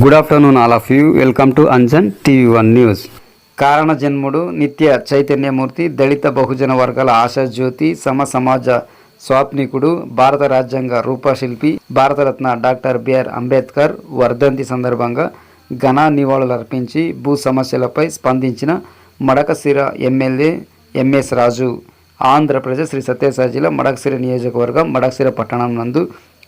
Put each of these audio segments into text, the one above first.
Good afternoon all of you welcome to Anjan TV one news కారణ జన్ముడు నిత్య చైతన్యమూర్తి దళిత బహుజన వర్గాల ఆశాజ్యోతి సమ సమాజ స్వాప్నికుడు భారత రాజ్యాంగ రూపశిల్పి భారతరత్న డాక్టర్ బిఆర్ అంబేద్కర్ వర్ధంతి సందర్భంగా ఘన నివాళులర్పించి భూ సమస్యలపై స్పందించిన మడకశిర ఎమ్మెల్యే ఎంఎస్ రాజు ఆంధ్రప్రదేశ్ శ్రీ సత్యసాయి జిల్లా మడకశిర నియోజకవర్గం మడకశిర పట్టణం నందు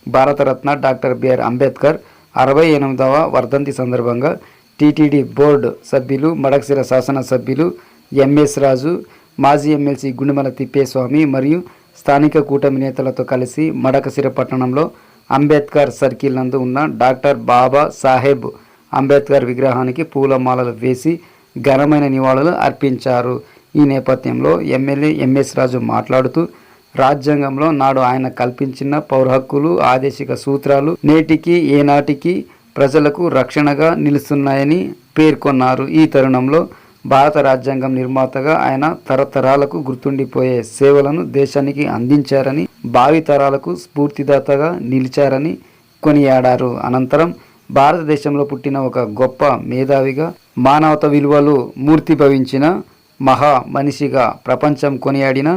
భారతరత్న డాక్టర్ బిఆర్ అంబేద్కర్ అరవై ఎనిమిదవ వర్ధంతి సందర్భంగా టీటీడీ బోర్డు సభ్యులు మడకశిర శాసనసభ్యులు ఎంఎస్ రాజు మాజీ ఎమ్మెల్సీ గుండెమల తిప్పేస్వామి మరియు స్థానిక కూటమి నేతలతో కలిసి మడకశిర పట్టణంలో అంబేద్కర్ సర్కిల్ నందు ఉన్న డాక్టర్ బాబా సాహెబ్ అంబేద్కర్ విగ్రహానికి పూలమాలలు వేసి ఘనమైన నివాళులు అర్పించారు. ఈ నేపథ్యంలో ఎమ్మెల్యే ఎంఎస్ రాజు మాట్లాడుతూ రాజ్యాంగంలో నాడు ఆయన కల్పించిన పౌర హక్కులు ఆదేశిక సూత్రాలు నేటికి ఏనాటికి ప్రజలకు రక్షణగా నిలుస్తున్నాయని పేర్కొన్నారు. ఈ తరుణంలో భారత రాజ్యాంగం నిర్మాతగా ఆయన తరతరాలకు గుర్తుండిపోయే సేవలను దేశానికి అందించారని భావితరాలకు స్ఫూర్తిదాతగా నిలిచారని కొనియాడారు. అనంతరం భారతదేశంలో పుట్టిన ఒక గొప్ప మేధావిగా మానవత విలువలు మూర్తిభవించిన మహా మనిషిగా ప్రపంచం కొనియాడిన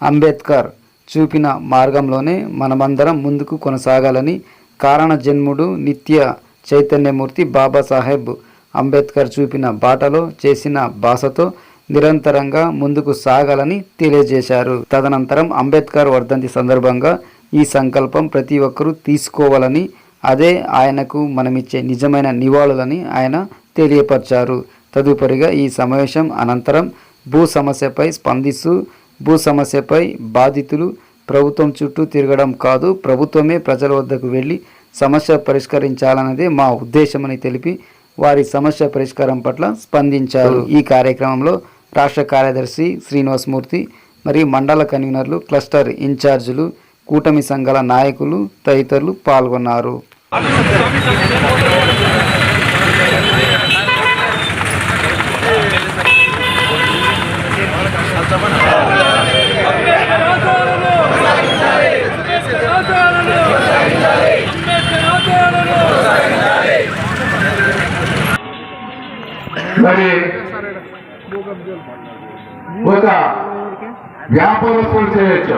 అంబేద్కర్ చూపిన మార్గంలోనే మనమందరం ముందుకు కొనసాగాలని కారణ జన్ముడు నిత్య చైతన్యమూర్తి బాబాసాహెబ్ అంబేద్కర్ చూపిన బాటలో చేసిన భాషతో నిరంతరంగా ముందుకు సాగాలని తెలియజేశారు. తదనంతరం అంబేద్కర్ వర్ధంతి సందర్భంగా ఈ సంకల్పం ప్రతి ఒక్కరూ తీసుకోవాలని అదే ఆయనకు మనమిచ్చే నిజమైన నివాళులని ఆయన తెలియపరిచారు. తదుపరిగా ఈ సమావేశం అనంతరం భూ సమస్యపై స్పందిస్తూ భూ సమస్యపై బాధితులు ప్రభుత్వం చుట్టూ తిరగడం కాదు ప్రభుత్వమే ప్రజల వద్దకు వెళ్ళి సమస్య పరిష్కరించాలన్నదే మా ఉద్దేశమని తెలిపి వారి సమస్య పరిష్కారం పట్ల స్పందించారు. ఈ కార్యక్రమంలో రాష్ట్ర కార్యదర్శి శ్రీనివాసమూర్తి మరియు మండల కన్వీనర్లు క్లస్టర్ ఇన్ఛార్జీలు కూటమి సంఘాల నాయకులు తదితరులు పాల్గొన్నారు. మరి ఒక వ్యాపారస్తులు చేయొచ్చు.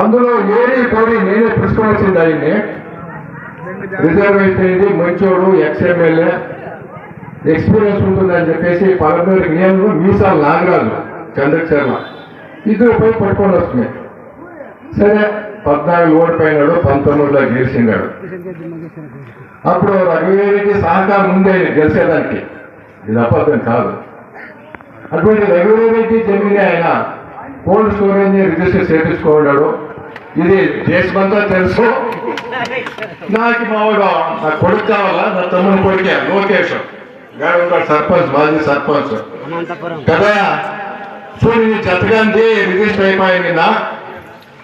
అందులో ఏరి పోయి నేనే తీసుకోవాల్సింది ఆయన్ని రిజర్వేషన్ ఇది మంచోడు ఎక్స్ఎమ్మెల్యే ఎక్స్పీరియన్స్ ఉంటుందని చెప్పేసి పలమూరు నేను మీసాలు నాగరాజు చంద్రచర్ల ఇద్దరు పోయి పట్టుకొని వస్తున్నాయి. సరే పద్నాలుగు ఓడిపోయినాడు పంతొమ్మిదిలో గెలిచినాడు అప్పుడు రఘువీరికి సహకారం ఆయన గెలిచేదానికి. ఇది అబద్ధం కాదు. అటువంటి రఘువీరికి జమీని ఆయన కోల్డ్ స్టోరేజ్ రిజిస్టర్ చేపించుకున్నాడు ఇది దేశమంతా తెలుసు. నాకు మావాడు నా కొడుకు కావాలా? నా తమ్ముని కొడుకే లోకేష్. ఉంటాడు సర్పంచ్ మాజీ సర్పంచ్. కదా? చూడు నీ జతగాంది రిజిస్టర్ అయిపోయి నిన్న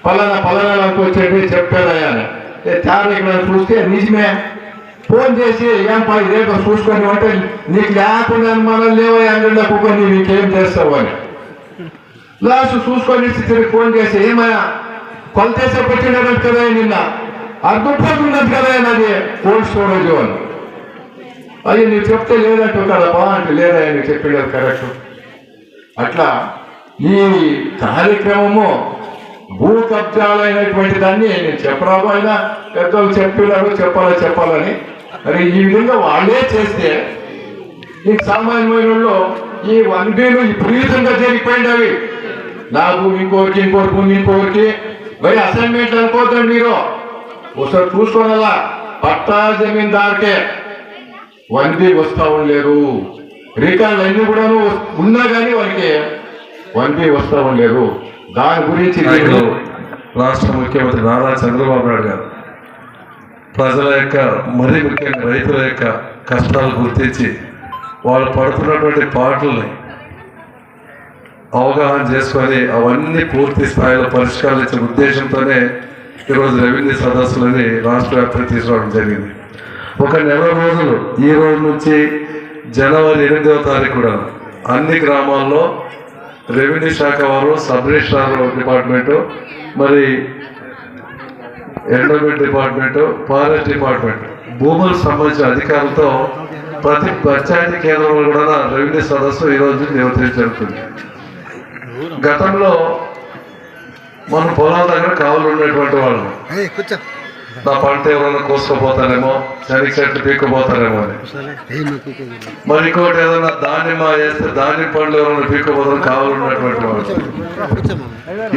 పలానా పలానా నాకు వచ్చేది చెప్పారయ్యా అని. ఇక్కడ చూస్తే నిజమే. ఫోన్ చేసి ఏం పా రేపు చూసుకొని అంటే నీకు లేకుండా అనుమానాలు లేవో అంగడిలో కుక్కని నీకేం చేస్తావు అని. లాస్ట్ చూసుకొని తిరిగి ఫోన్ చేసి ఏమయ్యా కొలతేసే పెట్టినట్టు కదా నిన్న? అర్థపోతున్నది కదా నాది కోల్డ్ స్టోరేజ్ అని. అది నీకు చెప్తే లేదంటూ కదా అంటే లేదా నీకు చెప్పేది కరెక్ట్. అట్లా ఈ కార్యక్రమము భూ కబ్జాలైనటువంటి దాన్ని నేను చెప్పరాబోయినా పెద్దలు చెప్పినారు చెప్పాలా చెప్పాలని. మరి ఈ విధంగా వాళ్ళే చేస్తే ఈ సామాన్యమైన వాళ్ళు ఈ వన్ బీలు విపరీతంగా జరిగిపోయినవి నా భూమి ఇంకోటి ఇంకోటి భూమి ఇంకోరికి మరి అసైన్మెంట్ అనుకోవద్దండి మీరు. ఒకసారి చూసుకోనలా. పట్టా జమీందార్కే వన్ బి వస్తూ ఉండలేరు. రికార్డులు అన్ని కూడా ఉన్నా కానీ వాళ్ళకి వన్ బి వస్తా ఉండలేరు. దాని గురించి నాయకులు రాష్ట్ర ముఖ్యమంత్రి నారా చంద్రబాబు నాయుడు గారు ప్రజల యొక్క మరీ ముఖ్యంగా రైతుల యొక్క కష్టాలు గుర్తించి వాళ్ళు పడుతున్నటువంటి పాటల్ని అవగాహన చేసుకొని అవన్నీ పూర్తి స్థాయిలో పరిష్కరించే ఉద్దేశంతోనే ఈరోజు రెవెన్యూ సదస్సులని రాష్ట్ర వ్యాప్తంగా తీసుకోవడం జరిగింది. ఒక నెల రోజులు ఈ రోజు నుంచి జనవరి ఎనిమిదవ తారీఖు కూడా అన్ని గ్రామాల్లో రెవెన్యూ శాఖ వారు సబ్ రిజిస్ట్రార్ డిపార్ట్మెంటు మరి ఎండోమెంట్ డిపార్ట్మెంట్ ఫారెస్ట్ డిపార్ట్మెంట్. భూములకు సంబంధించిన అధికారులతో ప్రతి పంచాయతీ కేంద్రంలో కూడా రెవెన్యూ సదస్సు ఈరోజు నిర్వహించడం జరుగుతుంది. గతంలో మనం పొలాల దగ్గర కావాలన్నటువంటి వాళ్ళు. నా పంట ఏమైనా కోసుకోపోతారేమో? శనికి చెట్లు పీక్కుపోతారేమో అని. మరి ఇంకోటి ఏదైనా దానిమ్మ వేస్తే దానిమ్మ పండ్లు ఏమైనా పీక్కుపోతారు కావాలన్నటువంటి వాళ్ళు.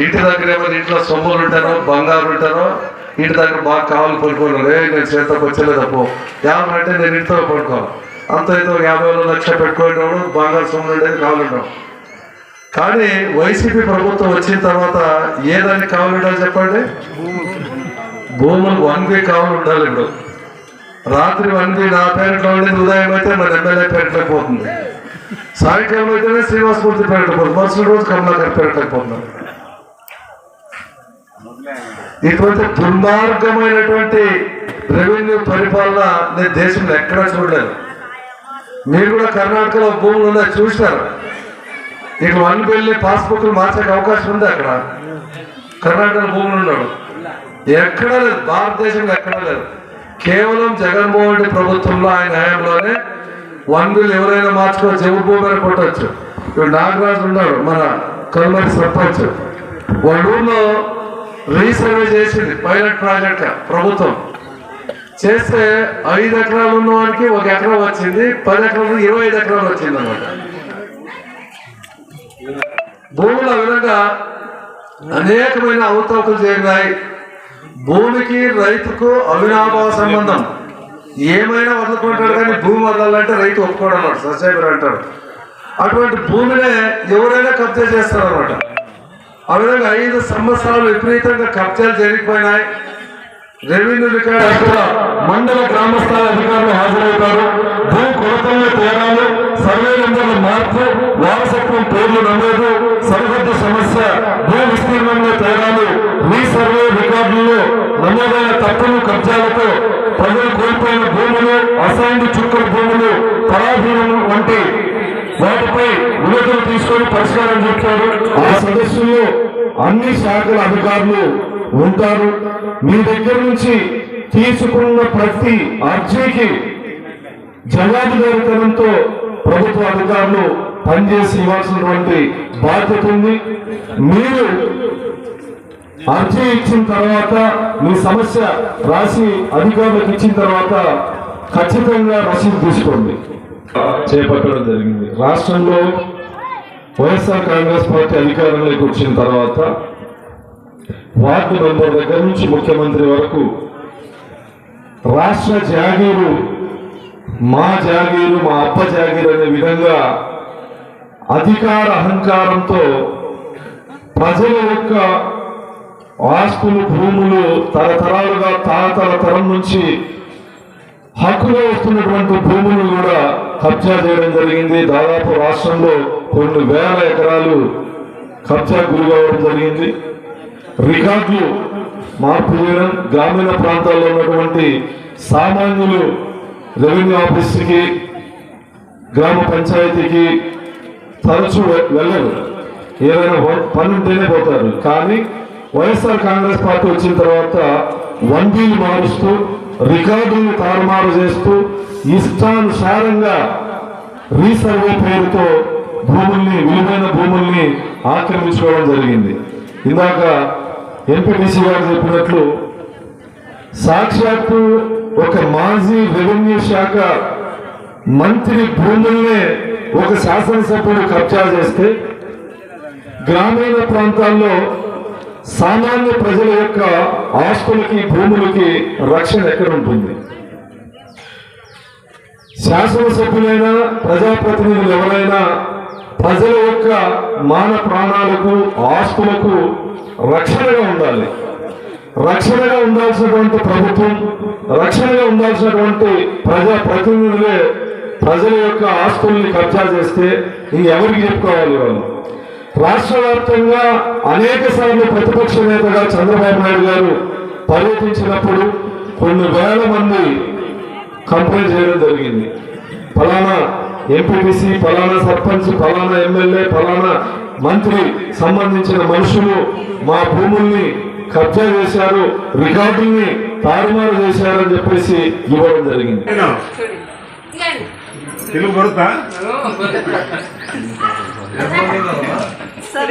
ఇంటి దగ్గర ఏమైనా ఇంట్లో సొమ్ములు ఉంటారో బంగారు ఉంటారో ఇంటి దగ్గర బాగా కావాలి పడుకోను ఏ నేను చేతకు వచ్చేలేదప్పు యాభై అంటే నేను ఇంటితో పడుకోవాలి. అంత అయితే యాభై వేల లక్ష పెట్టుకునేటప్పుడు బంగారు సొమ్ములు ఉండేది కావాలంటాం కానీ వైసీపీ ప్రభుత్వం వచ్చిన తర్వాత ఏదానికి కావాలంటారు చెప్పండి? భూములు వన్ బి కావాలి ఉండాలి ఇప్పుడు. రాత్రి వన్ వే నా పేరులో ఉండేది ఉదయం అయితే మన ఎమ్మెల్యే పేరులోకి పోతుంది. సాయంకాలం అయితేనే శ్రీనివాసమూర్తి పేరులోకి పోతుంది. మరుసటి రోజు కమలాకర్ పేరులోకి పోతున్నారు ఇటువంటి దుర్మార్గమైనటువంటి రెవెన్యూ పరిపాలన నేను దేశంలో ఎక్కడా చూడలేదు. మీరు కూడా కర్ణాటకలో భూములు ఉన్నాయి చూసినారు ఇక వన్ వెళ్ళి పాస్బుక్లు మార్చే అవకాశం ఉంది అక్కడ. కర్ణాటక భూములు ఉన్నాడు ఎక్కడా లేదు. భారతదేశంలో ఎక్కడా లేదు. కేవలం జగన్మోహన్ రెడ్డి ప్రభుత్వంలో ఆయన హయాంలోనే వన్ బిల్ ఎవరైనా మార్చుకోవచ్చు ఎవరు భూమి మీద కొట్టవచ్చు ఇప్పుడు నాగరాజు ఉన్నాడు మన కల్మరి సర్పంచ్. వాళ్ళ ఊర్లో రీసర్వే చేసింది పైలట్ ప్రాజెక్ట్ ప్రభుత్వం. చేస్తే ఐదు ఎకరాలు ఉన్న వాడికి ఒక ఎకరం వచ్చింది పది ఎకరాలు ఇరవై ఐదు ఎకరాలు వచ్చింది అనమాట భూముల విధంగా అనేకమైన అవతవకలు జరిగినాయి భూమికి రైతుకు అవినాభావ సంబంధం. ఏమైనా వదులుకుంటాడు కానీ భూమి వదలాలంటే రైతు ఒప్పుకోడు అన్నాడు సబ్స్క్రైబర్ అంటారు అటువంటి భూమినే ఎవరైనా కబ్జా చేస్తారన్నమాట. ఆ విధంగా ఐదు సంవత్సరాలు విపరీతంగా కబ్జాలు జరిగిపోయినాయి. రెవెన్యూ రికార్డ్ కూడా మండల గ్రామస్థాయి అధికారులు హాజరవుతారు. భూ కొలతల్లో తేడాలు సర్వే నెంబర్ల మార్పు వారసత్వం పేర్లు నమోదు సరిహద్దు సమస్య భూ విస్తీర్ణంలో తేడాలు రీసర్వే పనుల్లో నమోదైన తప్పులు కబ్జాలతో ప్రజలు కోల్పోయిన భూములు అసైన్డ్ చుక్కల భూములు పరాధీనం వంటి వాటిపై వినతులు తీసుకొని పరిష్కారం చెప్తారు ఆ సదస్సులో అన్ని శాఖల అధికారులు ఉంటారు. మీ దగ్గర నుంచి తీసుకున్న ప్రతి అర్జీకి జవాబుదారితనంతో ప్రభుత్వ అధికారులు పనిచేసి ఇవ్వాల్సినటువంటి బాధ్యత ఉంది. మీరు అర్జీ ఇచ్చిన తర్వాత మీ సమస్య రాసి అధికారులకు ఇచ్చిన తర్వాత ఖచ్చితంగా రసీదు తీసుకోండి. చేపట్టడం జరిగింది. రాష్ట్రంలో వైఎస్ఆర్ కాంగ్రెస్ పార్టీ అధికారంలోకి వచ్చిన తర్వాత వార్డు మెంబర్ దగ్గర నుంచి ముఖ్యమంత్రి వరకు రాష్ట్ర జాగీరు మా జాగీరు మా అప్ప జాగీరు అనే విధంగా అధికార అహంకారంతో ప్రజల యొక్క ఆస్తులు భూములు తరతరాలుగా తాతల తరం నుంచి హక్కులో వస్తున్నటువంటి భూములు కూడా కబ్జా చేయడం జరిగింది. దాదాపు రాష్ట్రంలో కొన్ని వేల ఎకరాలు కబ్జా గురి కావడం జరిగింది. రికార్డులు మార్పు చేయడం గ్రామీణ ప్రాంతాల్లో ఉన్నటువంటి సామాన్యులు రెవెన్యూ ఆఫీస్కి గ్రామ పంచాయతీకి తరచూ వెళ్ళరు. ఏదైనా పని ఉంటేనే పోతారు. కానీ వైఎస్ఆర్ కాంగ్రెస్ పార్టీ వచ్చిన తర్వాత వన్ మారుస్తూ రికార్డులను తారుమారు చేస్తూ ఇష్టానుసారంగా రీసర్వే పేరుతో భూముల్ని విలువైన భూముల్ని ఆక్రమించుకోవడం జరిగింది. ఇందాక ఎంపీటీసీ గారు చెప్పినట్లు సాక్షాత్తు ఒక మాజీ రెవెన్యూ శాఖ మంత్రి భూముల్నే ఒక శాసనసభ్యుడు కబ్జా చేస్తే గ్రామీణ ప్రాంతాల్లో సామాన్య ప్రజల యొక్క ఆస్తులకి భూములకి రక్షణ ఎక్కడ ఉంటుంది? శాసనసభ్యులైనా ప్రజాప్రతినిధులు ఎవరైనా ప్రజల యొక్క మాన ప్రాణాలకు ఆస్తులకు రక్షణగా ఉండాలి. రక్షణగా ఉండాల్సినటువంటి ప్రభుత్వం రక్షణగా ఉండాల్సినటువంటి ప్రజా ప్రతినిధులే ప్రజల యొక్క ఆస్తుల్ని కబ్జా చేస్తే ఇంక ఎవరికి చెప్పుకోవాలి వాళ్ళు? రాష్ట్ర వ్యాప్తంగా అనేక సార్లు ప్రతిపక్ష నేతగా చంద్రబాబు నాయుడు గారు పర్యటించినప్పుడు కొన్ని వేల మంది కంప్లైంట్ చేయడం జరిగింది. ఫలానా ఎంపీటీసీ ఫలానా సర్పంచ్ ఫలానా ఎమ్మెల్యే ఫలానా మంత్రి సంబంధించిన మనుషులు మా భూముల్ని కబ్జా చేశారు రికార్డుల్ని తారుమారు చేశారని చెప్పేసి ఇవ్వడం జరిగింది. తెలుగు so.